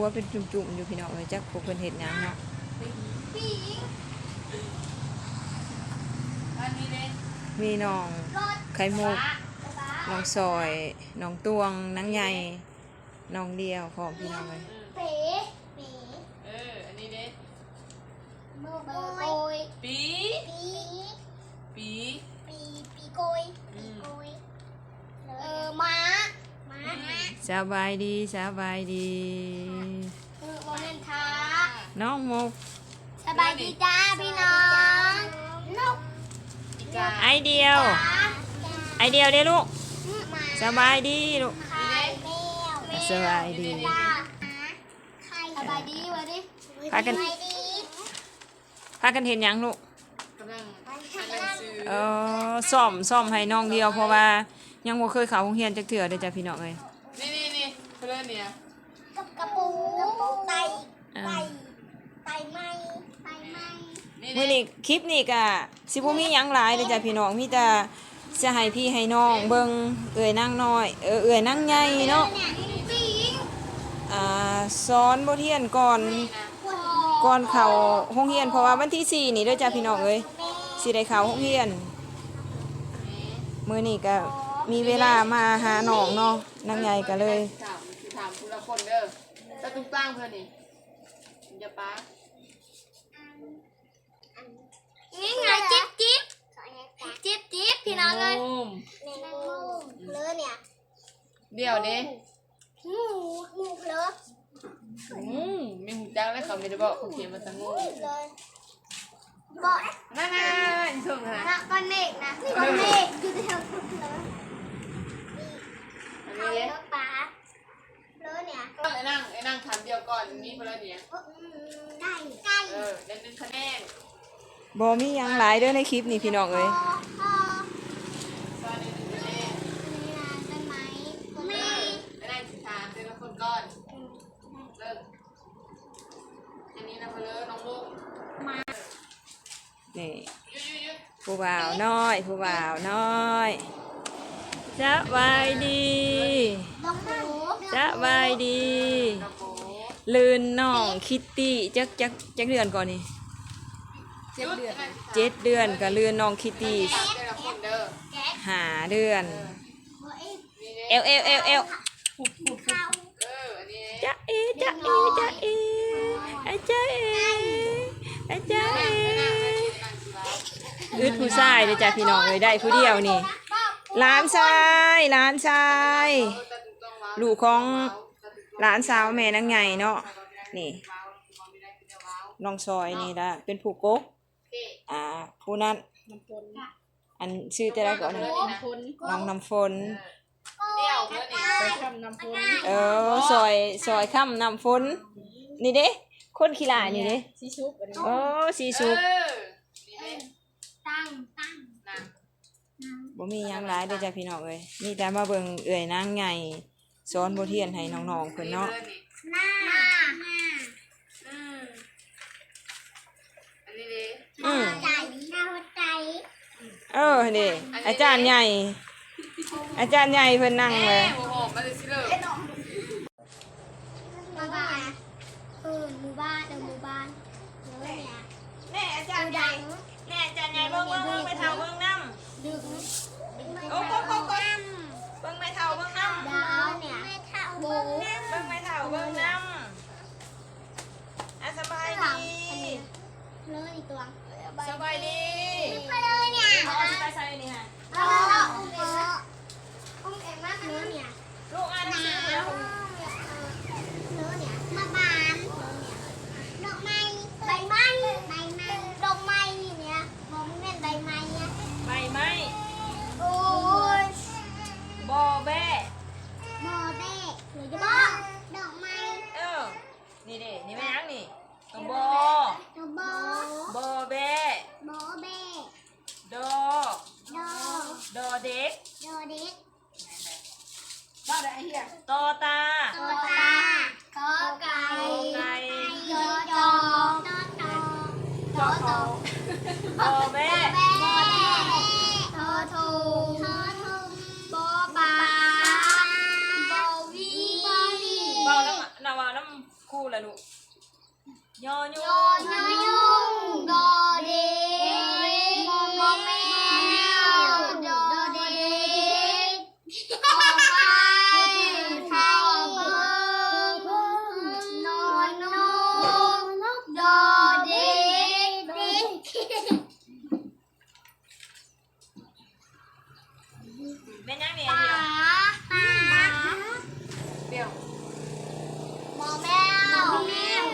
วเป็นจุ่มๆอยู่พี่น้องเลยจักพวกเพิ่นเฮ็ดหยังเนาะปีงอันนี้เด้มีน้องรถไข่มุกฟ้าน้องซอยน้องตวงนางใหญ่น้องเดียวพร้อมพี่น้องเลยอืมเป๋เป๋เอออันนี้เด้เบอร์โกยปีปีปีปีปีโกยอืมโกยเออม้าม้า สบายดีสบายดีเออโมเมนท้าน้องมุก สบายดีจ้าพี่น้องนกอีกาไอเดียวจ้าไอเดียวเด้อลูกหมาสบายดีลูกไข่แมวสบายดีจ้าไข่สบายดีวะดิพากันสบายดีพากันเห็นหยังลูก กำลังอ่านหนังสือ เออซ่อมซ่อมให้น้องเดียวเพราะว่า ยังบ่เคยเข้าโรงเรียนจักเทื่อเด้อจ้ะพี่น้องเอ้ยนี่นี่นี่เพื่อนเนี่ยกับกระปูกระปูไตอ่าไตไตไหมไตไหมนี่มื้อนี้คลิปนี้ก็สิบ่มีหยังหลายเด้อจ้ะพี่น้องมีแต่จะให้พี่ให้น้องเบิ่งเอ้ยนางน้อยเออเอ้ยนางใหญ่เนาะเนี่ยปิงอ่าสอนบทเรียนก่อนนี่นะก่อนเข้าโรงเรียนเพราะว่าวันที่สี่นี่เด้อจ้าพี่น้องเอ้ยสิได้เข้าโรงเรียนมื้อนี้ก็ มีเวลามาหาน้องเนาะนางใหญ่ก็เลยถามคือถามคุณละคนเด้อตะตุ้งตั้งเพื่อนนี่อย่าป้านี่ไงจิ๊บจิ๊บจิ๊บจิ๊บพี่น้องเลยมุมแมงมุมเลอะเนี่ยเดี๋ยวเด้งูงูเลอะอืมมีหูจังแล้วเขาไม่ได้บอกเขาเขียนมาตั้งงูเลยบอกนั่นน่ะอีส่งนะนะก้อนเมฆนะก้อนเมฆอยู่แถวเลอะอัน เขานี้เลอะปลาเลอะเนี่ยไอ้นั่งไอ้นั่งถามเดียวก่อนนี่เพื่อนเนี่ยได้ได้เออได้หนึ่งคะแนนบ่มีหยังหลายเด้อในคลิปนี่พี่น้องเอ้ยพ่อก็ได้หนึ่งคะแนนนี่นะต้นไม้แม่ไอ้นั่งสิถามเจอละคนก่อนเริ่มอันนี้นะเพื่อนน้องลูกนี่ยุยยุยยุยผู้บ่าวน้อย ผู้บ่าวน้อย สบายดีลงหมูสบายดีกระโปรงลื่นน้องคิตตี้จักจักจักเดือนก่อนนี่เจ็ดเดือนเจ็ดเดือนก็ลื่นน้องคิตตี้เจอละคนเด้อแก๊สหาเดือนหัวไอ้นี่เอเด้วเอวเอวเอวข้าวเอออันนี้จ๊ะเอจ๊ะเอจ๊ะเออาจ๊ะเออาจ๊ะเอนั่งนั่งนั่งสิวะอึดผู้ชายเลยจ้ะพี่น้องเลยได้ผู้เดียวนี่ หลานชายหลานชายเออตะตุ้งต้องว้าวลูกของหลานสาวแม่นางไงเนาะนี่ว้าวว้าวไม่ได้ไม่ได้ว้าวน้องซอยนี่ละเป็นผู้กกโอเคอ่าผู้นั้นอันชื่อแต่ละก่อนนะน้ำพุนน้องน้ำฝนเดี่ยวเพื่อนนี่ไปทำน้ำพุนเออซอยซอยค่ำน้ำฝนนี่เด้คนขี้ลายนี่เด้ซีชุบอันนี้โอ้สีเอสุกอนี่เด้ตั้งตั้งนะ บ่มีหยังหลายเด้อจ้ะพี่น้องเอ้ยมีแต่มาเบิ่งเอื้อยนางไงสอนบทเรียนให้น้องๆเพิ่นเนาะหน้าหน้าอืมอันนี้เด้อืมใจหน้าหัวใจเออนี่อาจารย์ใหญ่ อาจารย์ใหญ่เพิ่นนั่งแม่เลยหัวหอมมาเลยสิเลยหมู่บ้านเออหมู่บ้านเออหมู่บ้านเออเนี่ยแม่อาจารย์ใหญ่ แม่อาจารย์ใหญ่เบิ่งเบิ่งเบิ่งไปเท่าเบิ่งน้ำดึง โอ้โกโกโกเบิ่งไปเท่าเบิ่งน้ำดาวเนี่ยโบเบิ่งไปเท่าเบิ่งน้ำอะสบายดีเลยอีกตัวสบายดีไปเลยเนี่ยเอาสิไปใส่นี่ฮะเอาอุ้มเองอุ้มเองมากเนื้อเนี่ยลูกอ่านหนังสือแล้วเนื้อเนี่ยมาบา ทอตอบอแม่บอแม่ทอทูทอทุมบอปาบอวีบอวีบอแล้วน่ะเบาน้ำคู่ละลูกยอ โยยุงโดเดโมโมแมวโดเดขอไปเข้าเบิ่งนอนนกโดเดเด็ก แม่ยังเนี่ย ปลา เดีย วเปรี้ยวหมอแมวแมว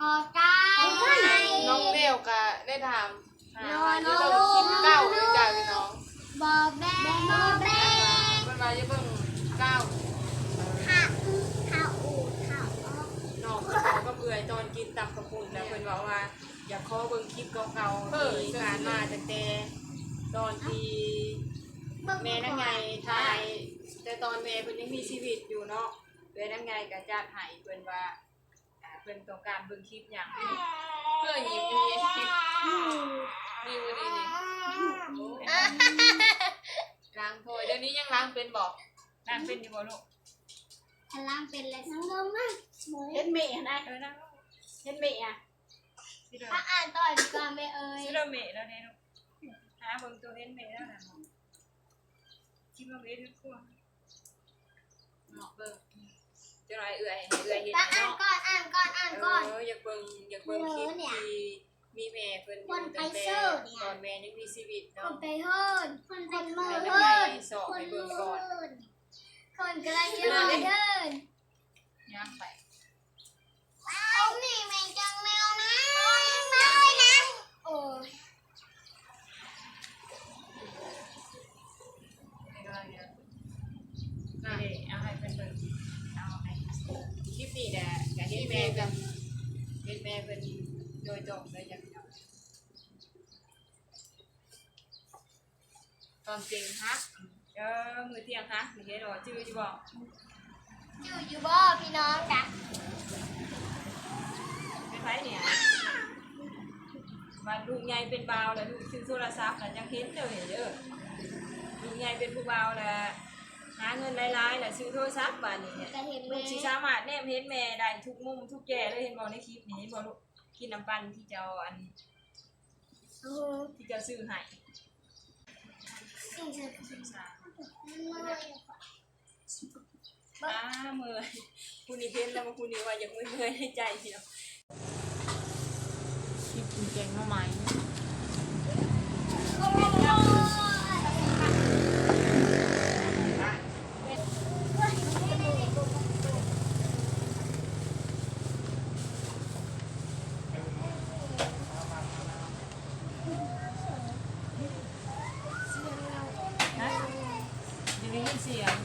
กอไก่น้องเบลก็ได้ถามหาว่าจะเบิ่งคลิปเก้าด้วยจ้าพี่น้องบอแบงบอแบงเพิ่นว่าจะเบิ่งเก้าข้าข้าอูดข้าออกน้องเขาก็เบื่อตอนกินตับกระปุ่นแล้วเพิ่นบอกว่า อยากขอเบิ่งคลิปเก่าๆที่ผ่านมาตั้งแต่ตอนที่ แม่นั่งไงทายแต่ตอนแม่เพิ่นยังมีชีวิตอยู่เนาะแม่นั่งไงก็จัดให้เพิ่นว่าอ่าเพิ่นต้องการเบิ่งคลิปหยังเพื่อหยิบมีคลิปมีวันนี้นี่ล้างถ้วยเดี๋ยวนี้ยังล้างเป็นบอกนั่งเป็นอยู่บ่ลูกพลังเป็นอะไรสังเกตมากเฮ็ดเมะนะเออนั่งเฮ็ดเมะอะสิเด้อถ้าอ่านต่อดีกว่าไม่เอ่ยสิเด้อเมะแล้วเด้ลูกหาเบิ่งตัวเห็นเมะแล้วน่ะ คิดว่าเมะทุกคนเนาะเบิ่งจะหน่อยเอื่อยให้เอื่อยเห็นถ้าอ่านเนาะก่อนอ่านก่อนอ่านก่อน เอออยากเบิ่งอยากเบิ่งคลิปที่มีแม่เพิ่นอยู่คนไปตั้งแต่ซื้อเนี่ยตอนแม่ยังมีชีวิตคเนาะนไปเฮิร์นคนไปเมิร์แล้วเฮิแม่ร์นสอบคนให้เมิเบิ่งก่อนร์นคนกำลังจะมาเดินย่างไป เอาหนีแมงจังแมวนะไม่นะโอ้ย ไม่ได้เนี่ย นี่เอาให้เพิ่นเบิ่งเอาให้คลิปนี้แหละก็เห็นแม่กับเห็นแม่เพิ่นโดยตรงเลยอยากเอา ตอนจริงฮักเออมื้อเที่ยงฮะมื้อเฮ็ดดอกจื้ออยู่บ่อยู่อยู่บ่พี่น้องจ้ะเป็นไผเนี่ยมาลูกใหญ่เป็นบ่าวแล้วลูกซื้อโทรศัพท์น่ะยังเห็นเด้อเด้อลูกใหญ่เป็นผู้บ่าวแล้วหาเงินหลายๆแล้วซื้อโทรศัพท์บัดนี้เนี่ยจะเห็นไหมลูกสิสามารถแนมเห็นแม่ได้ทุกมุมทุกแก่เลยเห็นบ่ในคลิปนี้เห็นบ่ลูกกินน้ำปั่นที่เจ้าอันโอ้โหที่เจ้าซื้อให้สิ่งที่สุดเลย อ้าเมื่อยคุณนี่เห็นแล้วมาคุณนี่ว่าอยากเมื่อยให้ใจเดียว ชิปกินแกงหน่อไม้ ฮะอยากได้ยินเสียง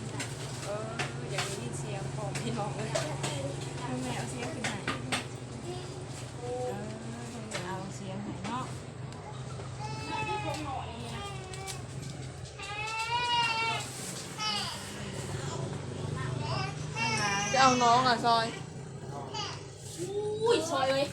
เอออยากได้ยินเสียงของพี่น้องเลย ให้แม่เอาเสียงขึ้นให้เออเอาเสียงให้เนาะจะเอาน้องอะซอย อุ้ยซอยเลย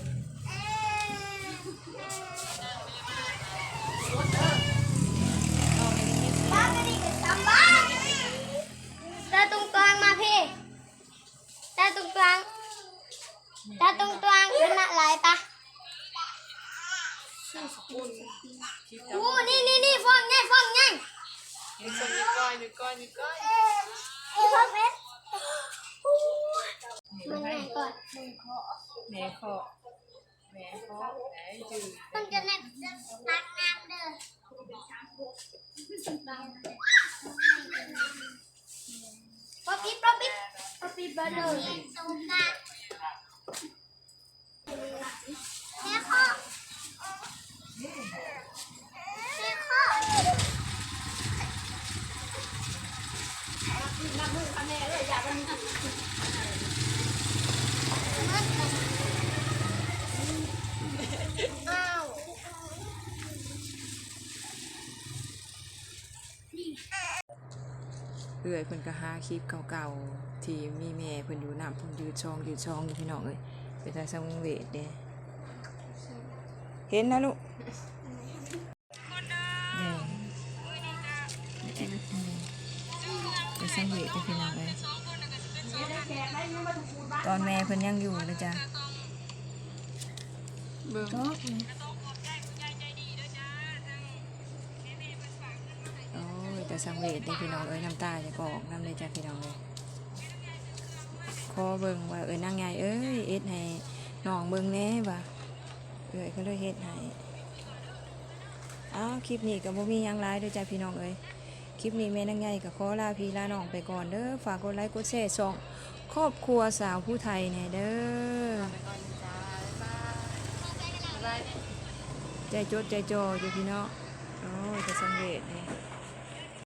ก้อยมีก้อยมีก้อยนี่ฟังเพชรมันไงก่อนแม่ขอแม่ขอไหนจืดมันจะเน็ตรักน้ำเด้อป๊อปปี้ป๊อปปี้ป๊อปปี้บอร์เลยตรงกลางแม่ข้อแม่ข้อ น้ำมือคะแนนเลยอยากมัน อ้าว เอื่อยเพิ่นก็หาคลิปเก่าๆ ที่มีแม่เพิ่นอยู่น้ำเพิ่นยืดช่องยืดช่องอยู่พี่น้องเอ้ยเป็นตาสังเวชเด้เห็นนะลูกเนี่ยเป็นสังเวชเด้อพี่น้องเอ้ยแขกตอนแม่เพิ่นยังอยู่นะจ๊ะเบิ่ง สังเวชได้พี่น้องเอ้ยน้ำตาจะกอกน้ำเลยจ้ะพี่น้องเลยขอเบิ่งว่าเอ้ยนางไงเอ้ยเอ็ดให้น้องเบิ่งแน่ว่าเอ้ยก็เลยเฮ็ดให้อ้าวคลิปนี้ก็บ่มียังหลายด้อจ้ะพี่น้องเอ้ยคลิปนี้แม่นางไงก็ขอลาพี่ลาน้องไปก่อนเด้อฝากกดไลค์กดแชร์ช่องครอบครัวสาวผู้ไทยแหน่ยเด้อไปก่อนจ้ใจจดใจจ่ออยู่พี่น้องโอ้ยแต่สังเวชนี่ย